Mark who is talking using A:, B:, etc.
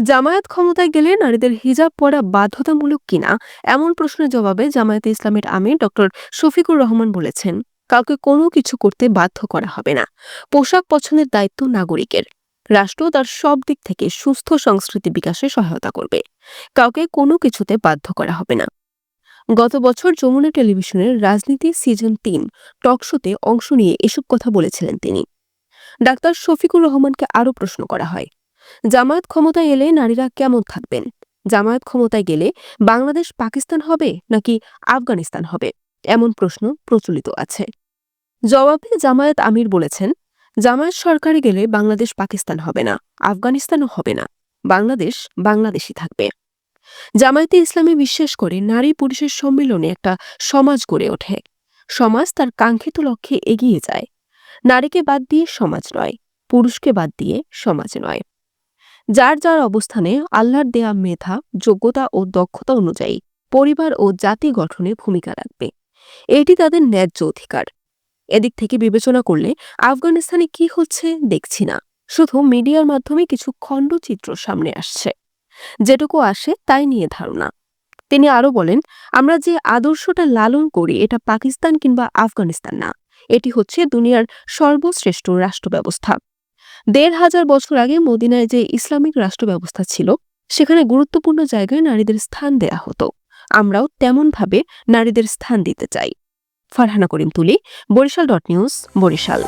A: জামায়াত ক্ষমতায় গেলে নারীদের হিজাব পরা বাধ্যতামূলক কিনা? এমন প্রশ্নের জবাবে জামায়াতে ইসলামের আমির ডক্টর শফিকুর রহমান বলেছেন, কাউকে কোনো কিছু করতে বাধ্য করা হবে না। পোশাক পছন্দের দায়িত্ব নাগরিকের। রাষ্ট্র তার সব দিক থেকে সুস্থ সংস্কৃতি বিকাশে সহায়তা করবে। কাউকে কোনো কিছুতে বাধ্য করা হবে না। গত বছর যমুনা টেলিভিশনের রাজনীতি সিজন তিন টক শোতে অংশ নিয়ে এসব কথা বলেছিলেন তিনি। ডাক্তার শফিকুর রহমানকে আরও প্রশ্ন করা হয় জামায়াত ক্ষমতায় এলে নারীরা কেমন থাকবেন? জামায়াত ক্ষমতায় গেলে বাংলাদেশ পাকিস্তান হবে নাকি আফগানিস্তান হবে? এমন প্রশ্ন প্রচলিত আছে। জবাবে জামায়াত আমির বলেছেন, জামায়াত সরকারে গেলে বাংলাদেশ পাকিস্তান হবে না, আফগানিস্তানও হবে না, বাংলাদেশ বাংলাদেশই থাকবে। জামায়াতে ইসলামী বিশ্বাস করে নারী পুরুষের সম্মিলনে একটা সমাজ গড়ে ওঠে। সমাজ তার কাঙ্ক্ষিত লক্ষ্যে এগিয়ে যায়। নারীকে বাদ দিয়ে সমাজ নয়, পুরুষকে বাদ দিয়ে সমাজ নয়। যার যার অবস্থানে আল্লাহর দেয়া মেধা, যোগ্যতা ও দক্ষতা অনুযায়ী পরিবার ও জাতি গঠনে ভূমিকা রাখবে। এটি তাদের ন্যায্য অধিকার। এদিক থেকে বিবেচনা করলে আফগানিস্তানে কি হচ্ছে দেখছি না। শুধু মিডিয়ার মাধ্যমে কিছু খণ্ডচিত্র সামনে আসছে। যেটুকু আসে তাই নিয়ে ধারণা। তিনি আরও বলেন, আমরা যে আদর্শটা লালন করি এটা পাকিস্তান কিংবা আফগানিস্তান না। এটি হচ্ছে দুনিয়ার সর্বশ্রেষ্ঠ রাষ্ট্র ব্যবস্থা দেড় হাজার বছর আগে মদিনায় যে ইসলামিক রাষ্ট্র ব্যবস্থা ছিল, সেখানে গুরুত্বপূর্ণ জায়গায় নারীদের স্থান দেয়া হতো। আমরাও তেমনভাবে নারীদের স্থান দিতে চাই। ফারহানা করিম তুলি, বরিশাল ডট নিউজ, বরিশাল।